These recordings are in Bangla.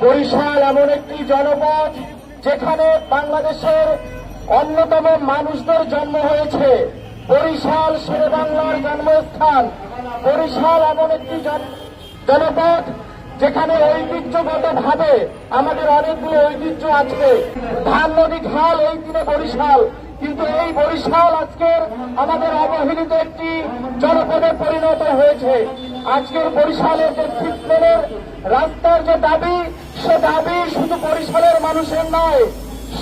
বরিশাল এমন একটি জনপদ যেখানে বাংলাদেশের অন্যতম মানুষদের জন্ম হয়েছে। বরিশাল শেরে বাংলার জন্মস্থান। বরিশাল এমন একটি জন- জনপদ যেখানে ঐতিহ্যগত ভাবে আমাদের অনেকগুলো ঐতিহ্য আছে। ধান নদী খাল এই দিনে বরিশাল। কিন্তু এই বরিশাল আজকের আমাদের অবহেলিত একটি জনপদে পরিণত হয়েছে। আজকের বরিশালের যে ট্রিটমেন্টের রাস্তার যে দাবি, সে দাবি শুধু বরিশালের মানুষের নয়,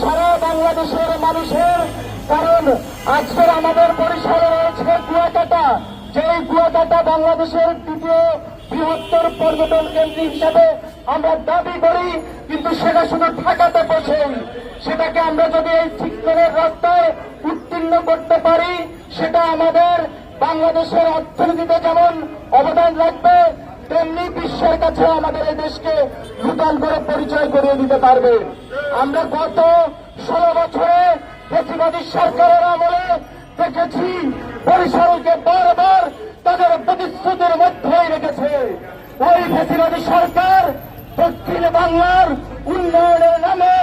সারা বাংলাদেশের মানুষের। কারণ আজকের আমাদের বরিশালে রয়েছে কুয়াকাটা, যেই কুয়াকাটা বাংলাদেশের দ্বিতীয় বৃহত্তর পর্যটন কেন্দ্র হিসাবে আমরা দাবি করি, কিন্তু সেটা শুধু ঢাকাতে বসেই সেটাকে আমরা যদি এই ঠিকমনের রাস্তায় উত্তীর্ণ করতে পারি, সেটা আমাদের বাংলাদেশের অর্থনীতিতে যেমন অবদান রাখবে, তেমনি বিশ্বের কাছে আমাদের এই দেশকে নূতন করে পরিচয় করিয়ে দিতে পারবে। আমরা গত ষোলো বছরে প্রতিবাদী সরকারের আমলে দেখেছি, বরিশালকে বারবার তাদের প্রতিশ্রুতির মধ্যেই রেখেছে। ওই ফেসিবাদী সরকার দক্ষিণ বাংলার উন্নয়নের নামে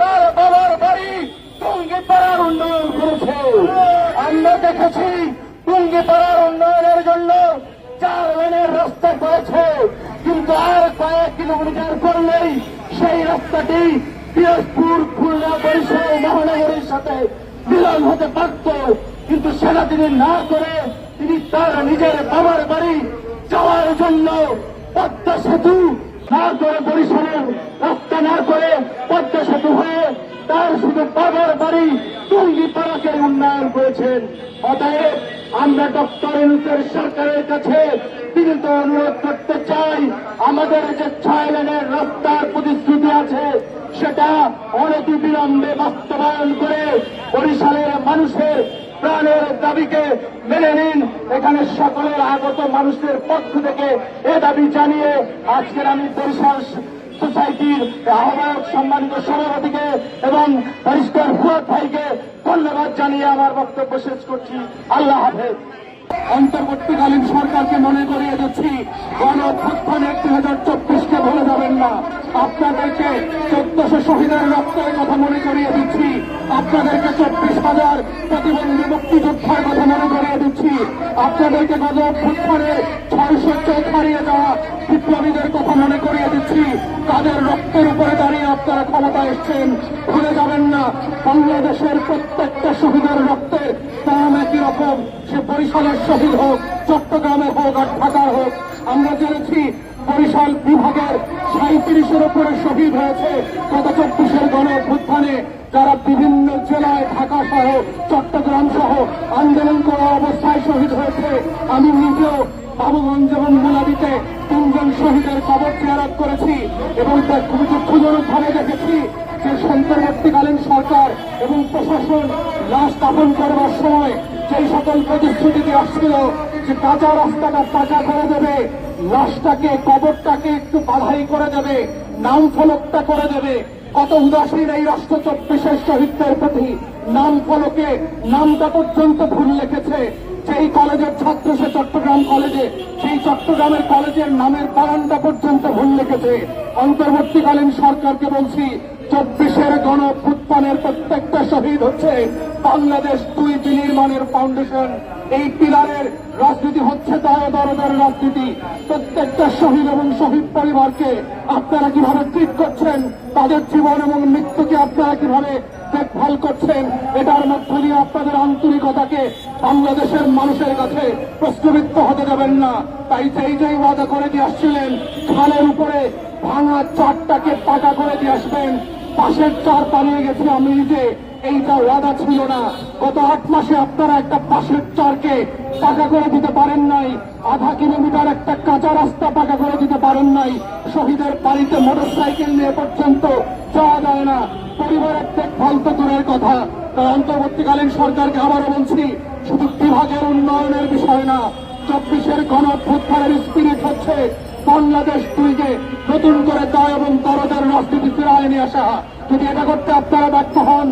তার বাবার বাড়ি টুঙ্গিপাড়ার উন্নয়ন করেছে। আমরা টুঙ্গিপাড়ার উন্নয়নের জন্য চার লেনের রাস্তা করেছে। কিন্তু আর কয়েক কিলোমিটার করলেই সেই রাস্তাটি পিরোজপুর, খুলনা, বরিশাল, মহানগরীর সাথে মিলন হতে পারত। কিন্তু সেটা তিনি না করে তিনি তার নিজের বাবার বাড়ি যাওয়ার জন্য পদ্মা সেতু না করে বরিশালের রাস্তা না করে পদ্মা সেতু হয়ে তার শুধু বাবার বাড়ি টুঙ্গি পাড়াকে উন্নয়ন করেছেন। অতএব আমরা ডক্টর ইউনুসের সরকারের কাছে বিনীত অনুরোধ করতে চাই, আমাদের যে ছয় লেনের রাস্তার প্রতিশ্রুতি আছে, সেটা অনতি বিলম্বে বাস্তবায়ন করে বরিশালের মানুষের প্রাণের দাবিকে মেনে নিন। এখানে সকলের আগত মানুষের পক্ষ থেকে এ দাবি জানিয়ে আজকের আমি বরিশাল সোসাইটির আহ্বায়ক সম্মানিত সভাপতিকে এবং পরিষ্কার ফুয়াদ ভাইকে ধন্যবাদ জানিয়ে আমার বক্তব্য শেষ করছি। আল্লাহ হাফেজ। অন্তর্বর্তীকালীন সরকারকে মনে করিয়ে দিচ্ছি, গণ অভ্যুত্থান এক দুই হাজার চব্বিশকে ভুলে যাবেন না। আপনাদেরকে চোদ্দশো শহীদের রক্তের কথা মনে করিয়ে দিচ্ছি। আপনাদেরকে চব্বিশ হাজার প্রতিবন্ধী মুক্তিযোদ্ধার কথা মনে করিয়ে দিচ্ছি। আপনাদেরকে গণ অভ্যুত্থানের ছয়শো চোখ হারিয়ে যাওয়া বিপ্লবীদের দিচ্ছি তাদের রক্তের উপরে দাঁড়িয়ে আপনারা ক্ষমতা এসছেন। ভুলে যাবেন না, বাংলাদেশের প্রত্যেকটা শহীদের রক্তের দাম একই রকম। সে বরিশালের শহীদ হোক চট্টগ্রামের হোক আর ঢাকার হোক, আমরা জেনেছি বরিশাল বিভাগের সাঁত্রিশের উপরে শহীদ হয়েছে গত চব্বিশের গণ অভ্যুত্থানে যারা বিভিন্ন জেলায় ঢাকা সহ, চট্টগ্রাম সহ আন্দোলন করা অবস্থায় শহীদ হয়েছে। আমি নিজেও বাবুগঞ্জ এবং মুলাদিতে শহীদের কবর চেয়ারত করেছি এবং তা খুবই দুঃখজনক ভাবে দেখেছি যে সন্তর্বর্তীকালীন সরকার এবং প্রশাসন লাশ স্থাপন করবার সময় যেই সকল প্রতিশ্রুতি দিয়ে আসছিল যে কাঁচা রাস্তাটা পাকা করে দেবে, লাশটাকে, কবরটাকে একটু বাধাই করে দেবে, নাম ফলকটা করে দেবে। কত উদাসীন এই রাষ্ট্র চব্বিশের শহীদদের প্রতি নাম ফলকে, নামটা পর্যন্ত ভুল লিখেছে। সেই কলেজের ছাত্র সে চট্টগ্রাম কলেজে চট্টগ্রামের কলেজের নামের বারান্দা পর্যন্ত ভুল লিখেছে। অন্তর্বর্তীকালীন সরকারকে বলছি, চব্বিশের গণ অভ্যুত্থানের প্রত্যেকটা শহীদ হচ্ছে বাংলাদেশ দুই বিনির্মাণের ফাউন্ডেশন। এই পিলারের রাজনীতি হচ্ছে দায় দরদের রাজনীতি। প্রত্যেকটা শহীদ এবং শহীদ পরিবারকে আপনারা কীভাবে ট্রিট করছেন, তাদের জীবন এবং মৃত্যুকে আপনারা কীভাবে দেখভাল করছেন, এটার মধ্য দিয়ে আপনাদের আন্তরিকতাকে বাংলাদেশের মানুষের কাছে প্রশ্নবিদ্ধ হতে দেবেন না। তাই যেই যেই ওয়াদা করে দিয়ে আসছিলেন। খালের উপরে ভাঙা চারটাকে পাকা করে দিয়ে আসবেন। পাশের চার পালিয়ে গেছি আমি নিজে। এইটা ওয়াদা ছিল না। গত আট মাসে আপনারা একটা পাশের চারকে পাকা করে দিতে পারেন নাই। আধা কিলোমিটার একটা কাঁচা রাস্তা পাকা করে দিতে পারেন নাই। শহীদের বাড়িতে মোটর সাইকেল নিয়ে পর্যন্ত যাওয়া যায় না। পরিবারের দেখভাল তো দূরের কথা। তাই অন্তর্বর্তীকালীন সরকারকে আবারও বলছি, শুধু বিভাগের উন্নয়নের বিষয় না চব্বিশের ঘন অভ্যুত্থানের স্পিরিট হচ্ছে বাংলাদেশ দুইকে নতুন করে দায় এবং দরদের রাজনীতি ফিরায় নিয়ে আসা যদি এটা করতে আপনারা ব্যর্থ হন